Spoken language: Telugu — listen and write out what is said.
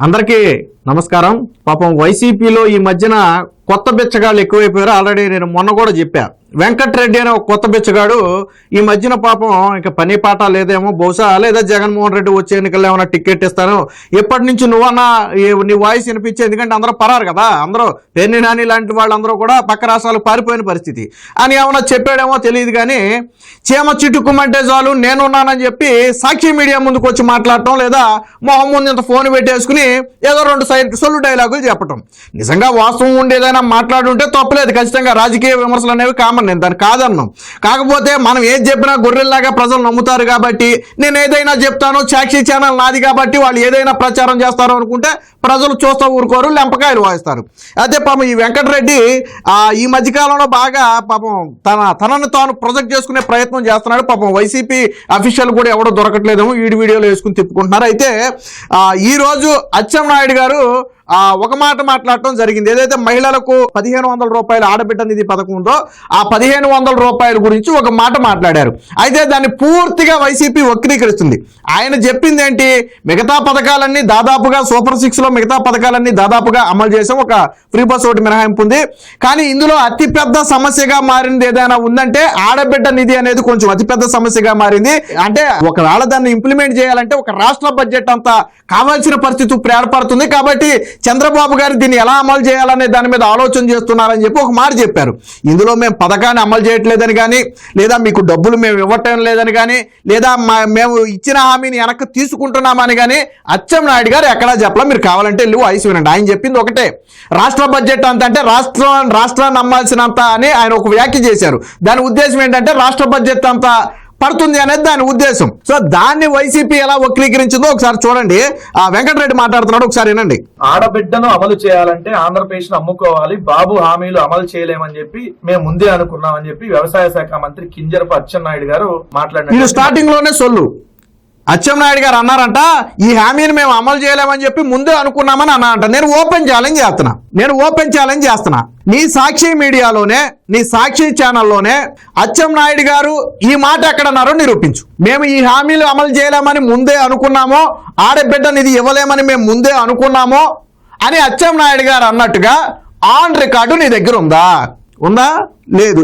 అందరికీ నమస్కారం. పాపం వైసీపీలో ఈ మధ్యన కొత్త బిచ్చగాళ్ళు ఎక్కువైపోయారు. ఆల్రెడీ నేను మొన్న కూడా చెప్పా. వెంకట్రెడ్డి అనే ఒక కొత్త బిచ్చగాడు. ఈ మధ్యన పాపం ఇంకా పని పాట లేదేమో బహుశా లేదా జగన్మోహన్ రెడ్డి వచ్చే ఎన్నికల్లో ఏమైనా టికెట్ ఇస్తాను ఎప్పటి నుంచి నువ్వన్నా నీ వాయిస్ వినిపించే ఎందుకంటే అందరూ పరారు కదా. అందరూ పెన్ని నాని లాంటి వాళ్ళందరూ కూడా పక్క రాష్ట్రాలు పారిపోయిన పరిస్థితి. అని ఏమైనా చెప్పాడేమో తెలియదు కానీ చీమ చిట్టుకుమంటే చాలు నేనున్నానని చెప్పి సాక్షి మీడియా ముందుకు వచ్చి మాట్లాడటం లేదా మొహం ముందు ఇంత ఫోన్ పెట్టేసుకుని ఏదో రెండు సైడ్ సొల్లు డైలాగులు చెప్పటం. నిజంగా వాస్తవం ఉండేదైనా మాట్లాడుంటే తప్పలేదు. ఖచ్చితంగా రాజకీయ విమర్శలు అనేవి కామన్. నేను దాన్ని కాదన్నాం. కాకపోతే మనం ఏది చెప్పినా గొర్రెల్లాగా ప్రజలు నమ్ముతారు కాబట్టి నేను ఏదైనా చెప్తాను సాక్షి ఛానల్ నాది కాబట్టి వాళ్ళు ఏదైనా ప్రచారం చేస్తారు అనుకుంటే ప్రజలు చూస్తూ ఊరుకోరు లెంపకాయలు వాయిస్తారు. అయితే పాపం ఈ వెంకటరెడ్డి ఈ మధ్యకాలంలో బాగా పాపం తన తనను తాను ప్రొజెక్ట్ చేసుకునే ప్రయత్నం చేస్తున్నాడు. పాపం వైసీపీ అఫీషియల్ కూడా ఎవడో దొరకట్లేదేమో వీడి వీడియోలో వేసుకుని తిప్పుకుంటున్నారు. అయితే ఈరోజు అచ్చెం నాయుడు అచ్చెన్నాయుడు గారు ఆ, ఒక మాట మాట్లాడటం జరిగింది. ఏదైతే మహిళలకు పదిహేను వందల రూపాయలు ఆడబిడ్డ నిధి పథకం ఉందో ఆ పదిహేను వందల రూపాయల గురించి ఒక మాట మాట్లాడారు. అయితే దాన్ని పూర్తిగా వైసీపీ వక్రీకరిస్తుంది. ఆయన చెప్పింది ఏంటి? మిగతా పథకాలన్నీ దాదాపుగా సూపర్ సిక్స్లో మిగతా పథకాలన్నీ దాదాపుగా అమలు చేసాం ఒక ఫ్రీ బస్ ఒకటి మినహాయింపు ఉంది. కానీ ఇందులో అతిపెద్ద సమస్యగా మారింది ఏదైనా ఉందంటే ఆడబిడ్డ నిధి అనేది కొంచెం అతిపెద్ద సమస్యగా మారింది. అంటే ఒకవేళ దాన్ని ఇంప్లిమెంట్ చేయాలంటే ఒక రాష్ట్ర బడ్జెట్ అంతా కావాల్సిన పరిస్థితి ఏర్పడుతుంది. కాబట్టి చంద్రబాబు గారు దీన్ని ఎలా అమలు చేయాలనే దాని మీద ఆలోచన చేస్తున్నారని చెప్పి ఒక మాట చెప్పారు. ఇందులో మేము పథకాన్ని అమలు చేయట్లేదని కానీ లేదా మీకు డబ్బులు మేము ఇవ్వటం లేదని కానీ లేదా మా- మేము ఇచ్చిన హామీని వెనక్కి తీసుకుంటున్నామని కానీ అచ్చెం నాయుడు గారు ఎక్కడా చెప్పలా మీరు కావాలంటే వెళ్ళి వాయిస్ వినండి. ఆయన చెప్పింది ఒకటే. రాష్ట్ర బడ్జెట్ అంత అంటే రాష్ట్రం రాష్ట్రాన్ని నమ్మాల్సినంత అని ఆయన ఒక వ్యాఖ్య చేశారు. దాని ఉద్దేశం ఏంటంటే రాష్ట్ర బడ్జెట్ అంతా పడుతుంది అనేది దాని ఉద్దేశం. సో దాన్ని వైసీపీ ఎలా వక్రీకరించిందో ఒకసారి చూడండి. ఆ వెంకటరెడ్డి మాట్లాడుతున్నాడు ఒకసారి వినండి. ఆడబిడ్డను అమలు చేయాలంటే ఆంధ్రప్రదేశ్ను అమ్ముకోవాలి బాబు హామీలు అమలు చేయలేమని చెప్పి మేము ముందే అనుకున్నామని చెప్పి వ్యవసాయ శాఖ మంత్రి కింజరపు అచ్చెన్నాయుడు గారు వీళ్ళు మాట్లాడిన స్టార్టింగ్లోనే సొల్లు. అచ్చెన్నాయుడు గారు అన్నారంట ఈ హామీని మేము అమలు చేయలేమని చెప్పి ముందే అనుకున్నామని అన్నారంట. నేను ఓపెన్ ఛాలెంజ్ చేస్తున్నా. నేను ఓపెన్ ఛాలెంజ్ చేస్తున్నా. నీ సాక్షి మీడియాలోనే నీ సాక్షి ఛానల్లోనే అచ్చెన్నాయుడు గారు ఈ మాట ఎక్కడన్నారో నిరూపించు. మేము ఈ హామీలు అమలు చేయలేమని ముందే అనుకున్నామో ఆడబిడ్డని ఇది ఇవ్వలేమని మేము ముందే అనుకున్నామో అని అచ్చెన్నాయుడు గారు అన్నట్టుగా ఆన్ రికార్డు నీ దగ్గర ఉందా? ఉందా? లేదు.